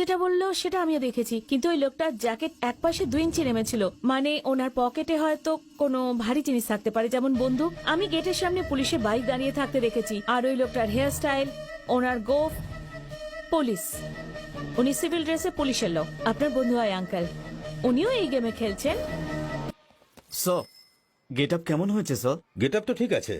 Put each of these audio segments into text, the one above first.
যেটা বলল সেটা আমিও দেখেছি। কিন্তু ওই লোকটার জ্যাকেট এক পাশে দুই ইঞ্চি নেমেছিল। মানে ওনার পকেটে হয়তো কোনো ভারী জিনিস থাকতে পারে। যেমন বন্দুক। আমি গেটের সামনে পুলিশের বাইক দাঁড়িয়ে থাকতে দেখেছি। আর ওই লোকটার হেয়ার স্টাইল ওনার গোফ পুলিশ। উনি সিভিল ড্রেসে পুলিশের লোক। আপনার বন্ধু হয় আঙ্কেল উনিও এই গেমে খেলছেন। স্যার গেট আপ কেমন হয়েছে স্যার গেট আপ তো ঠিক আছে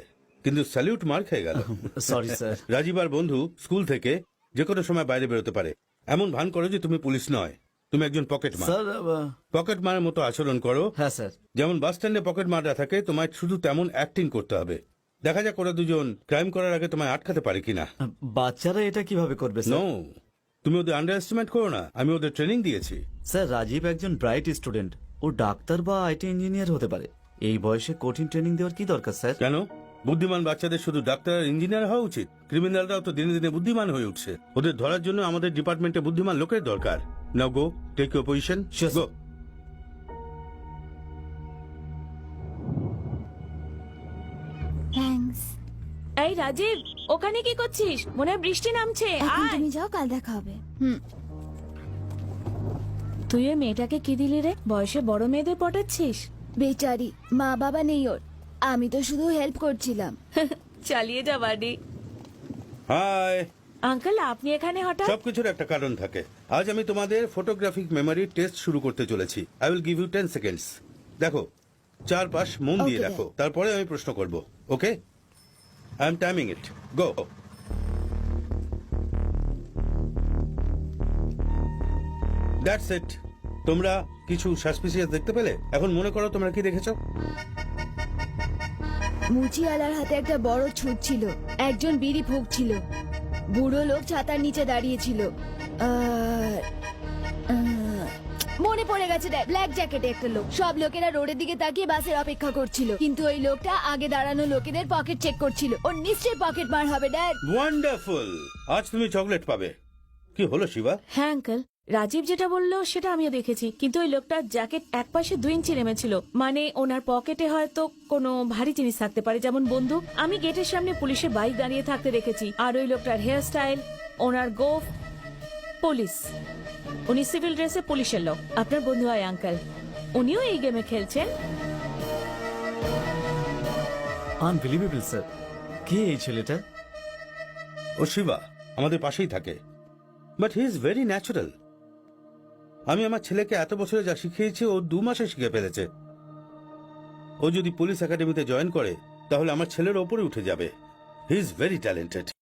কিন্তু স্যালিউট মার খেয়ে গেল। সরি স্যার রাজীব আর বন্ধু স্কুল থেকে যে কোনো সময় বাইরে বেরোতে পারে। এমন ভান করো যে তুমি পুলিশ নয়। তুমি একজন পকেট মার। স্যার আহ, পকেট মারের মতো আচরণ করো। হ্যাঁ স্যার। যেমন বাস স্ট্যান্ডে পকেট মাররা থাকে তোমায় শুধু তেমন অ্যাক্টিং করতে হবে। দেখা যাক ওরা দুজন ক্রাইম করার আগে তোমায় আটকাতে পারে কিনা। বাচ্চারা এটা কীভাবে করবে নো স্যার তুমি ওদের আন্ডার এস্টিমেট করো না। আমি ওদের ট্রেনিং দিয়েছি। স্যার রাজীব একজন ব্রাইট স্টুডেন্ট ও ডাক্তার বা আইটি ইঞ্জিনিয়ার হতে পারে। এই বয়সে কঠিন ট্রেনিং দেওয়ার কি দরকার স্যার? কেন? বুদ্ধিমান বাচ্চাদের শুধু ডাক্তার আর ইঞ্জিনিয়ার হওয়া উচিত। ক্রিমিনালরাও তো দিনে দিনে বুদ্ধিমান হয়ে উঠছে। ওদের ধরার জন্য আমাদের ডিপার্টমেন্টে বুদ্ধিমান লোকের দরকার। Now go take your position go thanks এই রাজীব ওখানে কি করছিস? মনে হয় বৃষ্টি নামছে এখন আয়। তুমি যাও কাল দেখা হবে। হুম। তুই ওই মেয়েটাকে কি দিলি রে? বয়সে বড় মেয়েদের পটাচ্ছিস? বেচারি মা বাবা নেই ওর। আমি তো শুধু হেল্প করছিলাম। চালিয়ে যা বাড়ি। হাই। আঙ্কেল আপনি এখানে হঠাৎ সবকিছুর একটা কারণ থাকে। আজ আমি তোমাদের ফটোগ্রাফিক মেমোরি টেস্ট শুরু করতে চলেছি। I will give you ten seconds দেখো চারপাশ মন দিয়ে Okay, রাখো। তারপরে আমি প্রশ্ন করব okay I am timing it go that's it তোমরা কিছু সাসপিসিয়াস দেখতে পেলে? এখন মনে করো তোমরা কি দেখেছ? মুচিওয়ালার হাতে একটা বড় ছুট ছিল। একজন বিড়ি ফুঁকছিল বুড়ো লোক ছাতার নিচে দাঁড়িয়েছিল। আর, মনে পড়ে গেছে ব্ল্যাক জ্যাকেটে একটা লোক। সব লোকেরা রোডের দিকে তাকিয়ে বাসের অপেক্ষা করছিল। কিন্তু ওই লোকটা আগে দাঁড়ানো লোকেদের পকেট চেক করছিল। ওর নিশ্চয়ই পকেট মার হবে ড্যাড ওয়ান্ডারফুল আজ তুমি চকলেট পাবে। কি হলো শিবা? হ্যাঁ আঙ্কেল রাজীব যেটা বলল সেটা আমিও দেখেছি। কিন্তু ওই লোকটার জ্যাকেট এক পাশে দুই ইঞ্চি নেমেছিল। মানে ওনার পকেটে হয়তো কোনো ভারী জিনিস থাকতে পারে। যেমন বন্দুক। আমি গেটের সামনে পুলিশের বাইক দাঁড়িয়ে থাকতে দেখেছি। আর ওই লোকটার হেয়ার স্টাইল ওনার গোফ পুলিশ। উনি সিভিল ড্রেসে পুলিশের লোক। আপনার বন্ধু হয় আঙ্কেল উনিও এই গেমে খেলছেন। আনবিলিভেবল স্যার কে এই ছেলেটা? ও শিবা আমাদের পাশেই থাকে। But he is very natural আমি আমার ছেলেকে এত বছরে যা শিখিয়েছি, ও দু মাসে শিখে ফেলেছে। ও যদি পুলিশ একাডেমিতে জয়েন করে, তাহলে আমার ছেলের ওপরে উঠে যাবে। হি ইজ ভেরি ট্যালেন্টেড